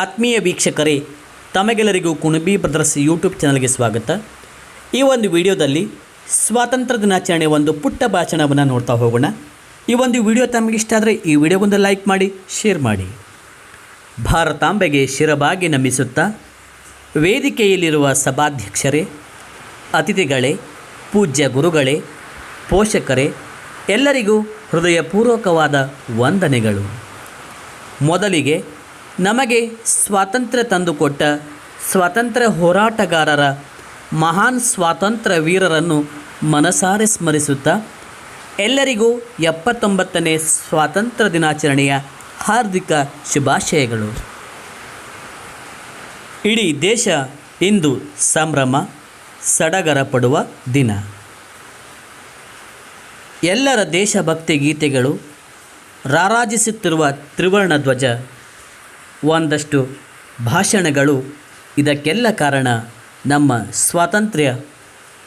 ಆತ್ಮೀಯ ವೀಕ್ಷಕರೇ, ತಮಗೆಲ್ಲರಿಗೂ ಕುಣಬಿ ಬ್ರದರ್ಸ್ ಯೂಟ್ಯೂಬ್ ಚಾನಲ್ಗೆ ಸ್ವಾಗತ. ಈ ಒಂದು ವಿಡಿಯೋದಲ್ಲಿ ಸ್ವಾತಂತ್ರ್ಯ ದಿನಾಚರಣೆ ಒಂದು ಪುಟ್ಟ ಭಾಷಣವನ್ನು ನೋಡ್ತಾ ಹೋಗೋಣ. ಈ ಒಂದು ವಿಡಿಯೋ ತಮಗೆ ಇಷ್ಟ ಆದರೆ ಈ ವಿಡಿಯೋಗೊಂದು ಲೈಕ್ ಮಾಡಿ, ಶೇರ್ ಮಾಡಿ. ಭಾರತಾಂಬೆಗೆ ಶಿರಬಾಗಿ ನಮಿಸುತ್ತಾ ವೇದಿಕೆಯಲ್ಲಿರುವ ಸಭಾಧ್ಯಕ್ಷರೇ, ಅತಿಥಿಗಳೇ, ಪೂಜ್ಯ ಗುರುಗಳೇ, ಪೋಷಕರೇ, ಎಲ್ಲರಿಗೂ ಹೃದಯಪೂರ್ವಕವಾದ ವಂದನೆಗಳು. ಮೊದಲಿಗೆ ನಮಗೆ ಸ್ವಾತಂತ್ರ್ಯ ತಂದುಕೊಟ್ಟ ಸ್ವಾತಂತ್ರ್ಯ ಹೋರಾಟಗಾರರ ಮಹಾನ್ ಸ್ವಾತಂತ್ರ್ಯ ವೀರರನ್ನು ಮನಸಾರೆ ಸ್ಮರಿಸುತ್ತಾ ಎಲ್ಲರಿಗೂ ಎಪ್ಪತ್ತೊಂಬತ್ತನೇ ಸ್ವಾತಂತ್ರ್ಯ ದಿನಾಚರಣೆಯ ಹಾರ್ದಿಕ ಶುಭಾಶಯಗಳು. ಇಡೀ ದೇಶ ಇಂದು ಸಂಭ್ರಮ ಸಡಗರ ಪಡುವ ದಿನ. ಎಲ್ಲರ ದೇಶಭಕ್ತಿ ಗೀತೆಗಳು ರಾರಾಜಿಸುತ್ತಿರುವ ತ್ರಿವರ್ಣ ಧ್ವಜ ಒಂದಷ್ಟು ಭಾಷಣಗಳು. ಇದಕ್ಕೆಲ್ಲ ಕಾರಣ ನಮ್ಮ ಸ್ವಾತಂತ್ರ್ಯ.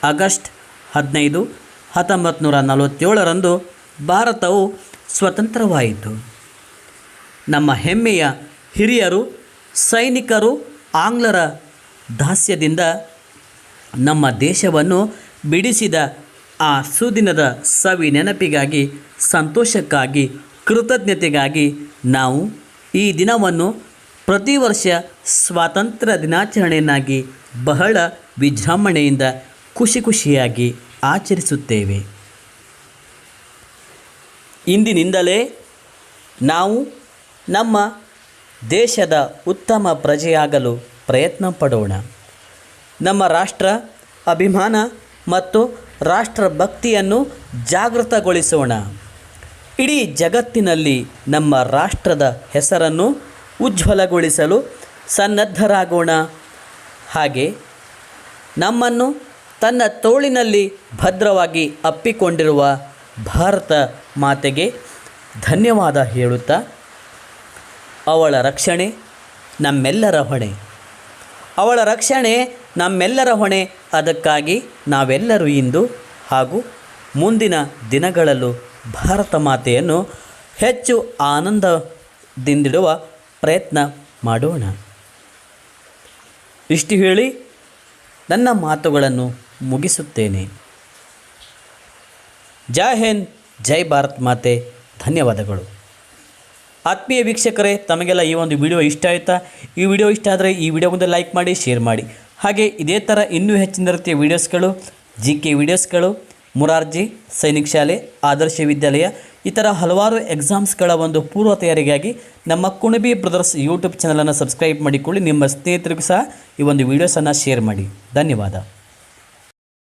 ಆಗಸ್ಟ್ ಹದಿನೈದು ಹತ್ತೊಂಬತ್ತು ನೂರ ನಲವತ್ತೇಳರಂದು ಭಾರತವು ಸ್ವತಂತ್ರವಾಯಿತು. ನಮ್ಮ ಹೆಮ್ಮೆಯ ಹಿರಿಯರು, ಸೈನಿಕರು, ಆಂಗ್ಲರ ದಾಸ್ಯದಿಂದ ನಮ್ಮ ದೇಶವನ್ನು ಬಿಡಿಸಿದ ಆ ಸುದಿನದ ಸವಿ ನೆನಪಿಗಾಗಿ ಸಂತೋಷಕ್ಕಾಗಿ, ಕೃತಜ್ಞತೆಗಾಗಿ ನಾವು ಈ ದಿನವನ್ನು ಪ್ರತಿ ವರ್ಷ ಸ್ವಾತಂತ್ರ್ಯ ದಿನಾಚರಣೆಯನ್ನಾಗಿ ಬಹಳ ವಿಜೃಂಭಣೆಯಿಂದ ಖುಷಿ ಖುಷಿಯಾಗಿ ಆಚರಿಸುತ್ತೇವೆ. ಇಂದಿನಿಂದಲೇ ನಾವು ನಮ್ಮ ದೇಶದ ಉತ್ತಮ ಪ್ರಜೆಯಾಗಲು ಪ್ರಯತ್ನ ಪಡೋಣ. ನಮ್ಮ ರಾಷ್ಟ್ರ ಅಭಿಮಾನ ಮತ್ತು ರಾಷ್ಟ್ರ ಭಕ್ತಿಯನ್ನು ಜಾಗೃತಗೊಳಿಸೋಣ. ಇಡೀ ಜಗತ್ತಿನಲ್ಲಿ ನಮ್ಮ ರಾಷ್ಟ್ರದ ಹೆಸರನ್ನು ಉಜ್ವಲಗೊಳಿಸಲು ಸನ್ನದ್ಧರಾಗೋಣ. ಹಾಗೆ ನಮ್ಮನ್ನು ತನ್ನ ತೋಳಿನಲ್ಲಿ ಭದ್ರವಾಗಿ ಅಪ್ಪಿಕೊಂಡಿರುವ ಭಾರತ ಮಾತೆಗೆ ಧನ್ಯವಾದ ಹೇಳುತ್ತಾ, ಅವಳ ರಕ್ಷಣೆ ನಮ್ಮೆಲ್ಲರ ಹೊಣೆ. ಅವಳ ರಕ್ಷಣೆ ನಮ್ಮೆಲ್ಲರ ಹೊಣೆ, ಅದಕ್ಕಾಗಿ ನಾವೆಲ್ಲರೂ ಇಂದು ಹಾಗೂ ಮುಂದಿನ ದಿನಗಳಲ್ಲೂ ಭಾರತ ಮಾತೆಯನ್ನು ಹೆಚ್ಚು ಆನಂದದಿಂದಿಡುವ ಪ್ರಯತ್ನ ಮಾಡೋಣ. ಇಷ್ಟು ಹೇಳಿ ನನ್ನ ಮಾತುಗಳನ್ನು ಮುಗಿಸುತ್ತೇನೆ. ಜೈ ಹಿಂದ್, ಜೈ ಭಾರತ್ ಮಾತೆ, ಧನ್ಯವಾದಗಳು. ಆತ್ಮೀಯ ವೀಕ್ಷಕರೇ, ತಮಗೆಲ್ಲ ಈ ಒಂದು ವಿಡಿಯೋ ಇಷ್ಟ ಆಯಿತಾ? ಈ ವಿಡಿಯೋ ಇಷ್ಟ ಆದರೆ ಈ ವಿಡಿಯೋಗೊಂದು ಲೈಕ್ ಮಾಡಿ, ಶೇರ್ ಮಾಡಿ. ಹಾಗೆ ಇದೇ ಥರ ಇನ್ನೂ ಹೆಚ್ಚಿನ ರೀತಿಯ ವೀಡಿಯೋಸ್ಗಳು ಜಿ ಕೆ ವೀಡಿಯೋಸ್ಗಳು ಮುರಾರ್ಜಿ, ಸೈನಿಕ ಶಾಲೆ, ಆದರ್ಶ ವಿದ್ಯಾಲಯ, ಇತರ ಹಲವಾರು ಎಕ್ಸಾಮ್ಸ್ಗಳ ಒಂದು ಪೂರ್ವ ತಯಾರಿಗಾಗಿ ನಮ್ಮ ಕುಣಬಿ ಬ್ರದರ್ಸ್ ಯೂಟ್ಯೂಬ್ ಚಾನಲನ್ನು ಸಬ್ಸ್ಕ್ರೈಬ್ ಮಾಡಿಕೊಳ್ಳಿ. ನಿಮ್ಮ ಸ್ನೇಹಿತರಿಗೂ ಸಹ ಈ ಒಂದು ವಿಡಿಯೋಸನ್ನು ಶೇರ್ ಮಾಡಿ. ಧನ್ಯವಾದ.